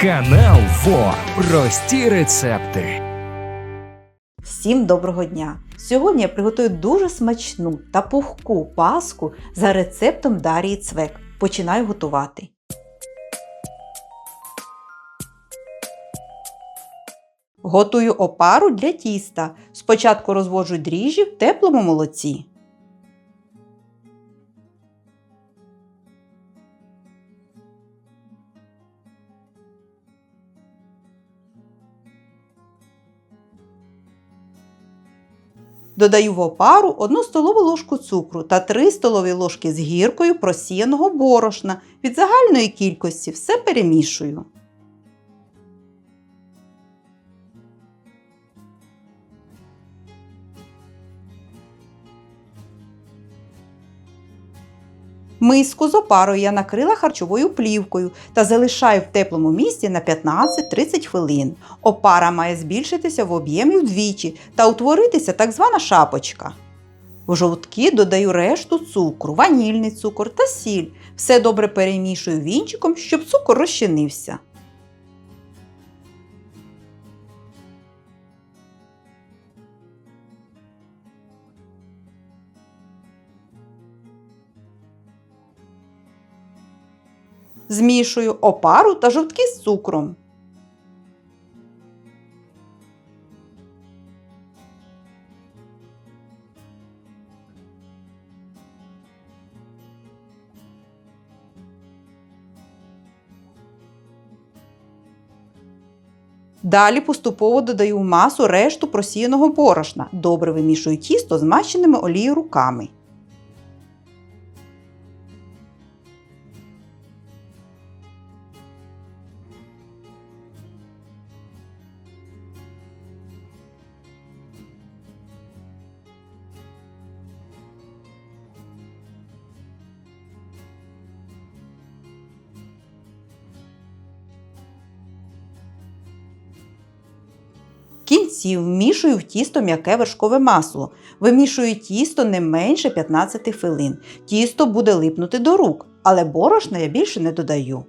Канал ФО. Прості рецепти. Всім доброго дня! Сьогодні я приготую дуже смачну та пухку паску за рецептом Дарії Цвек. Починаю готувати. Готую опару для тіста. Спочатку розводжу дріжджі в теплому молоці. Додаю в опару 1 столову ложку цукру та 3 столові ложки з гіркою просіяного борошна. Від загальної кількості все перемішую. Миску з опарою я накрила харчовою плівкою та залишаю в теплому місці на 15-30 хвилин. Опара має збільшитися в об'ємі вдвічі та утворитися так звана шапочка. В жовтки додаю решту цукру, ванільний цукор та сіль. Все добре перемішую вінчиком, щоб цукор розчинився. Змішую опару та жовтки з цукром. Далі поступово додаю в масу решту просіяного борошна. Добре вимішую тісто змащеними олією руками. Кінці вмішую в тісто м'яке вершкове масло. Вимішую тісто не менше 15 хвилин. Тісто буде липнути до рук, але борошна я більше не додаю.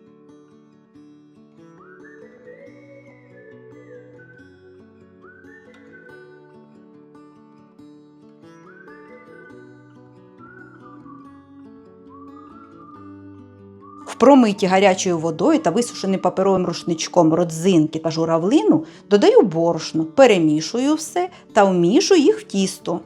Промиті гарячою водою та висушеним паперовим рушничком родзинки та журавлину додаю борошно, перемішую все та вмішую їх в тісто.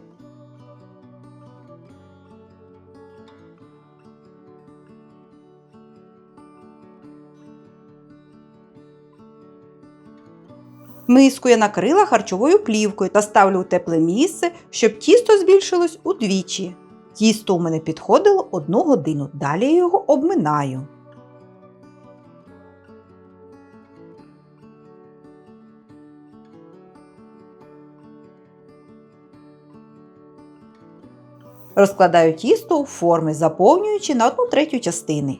Миску я накрила харчовою плівкою та ставлю у тепле місце, щоб тісто збільшилось удвічі. Тісто у мене підходило одну годину, далі я його обминаю. Розкладаю тісто у форми, заповнюючи на 1 третю частини.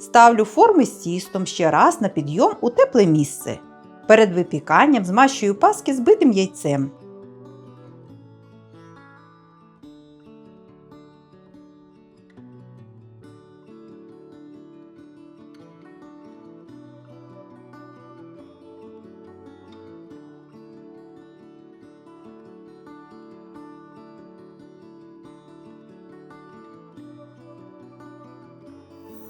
Ставлю форми з тістом ще раз на підйом у тепле місце. Перед випіканням змащую паски збитим яйцем.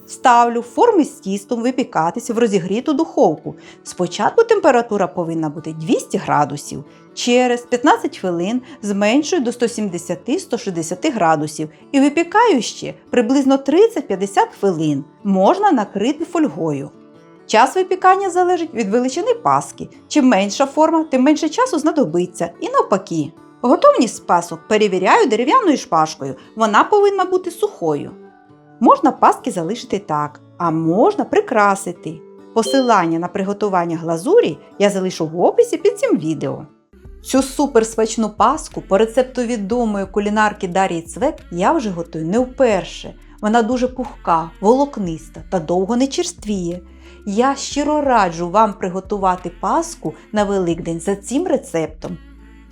Ставлю форми з тістом випікатися в розігріту духовку. Спочатку температура повинна бути 200 градусів. Через 15 хвилин зменшую до 170-160 градусів і випікаю ще приблизно 30-50 хвилин. Можна накрити фольгою. Час випікання залежить від величини паски. Чим менша форма, тим менше часу знадобиться. І навпаки. Готовність пасок перевіряю дерев'яною шпажкою. Вона повинна бути сухою. Можна паски залишити так, а можна прикрасити. Посилання на приготування глазурі я залишу в описі під цим відео. Цю суперсмачну паску по рецепту відомої кулінарки Дарії Цвек я вже готую не вперше. Вона дуже пухка, волокниста та довго не черствіє. Я щиро раджу вам приготувати паску на Великдень за цим рецептом.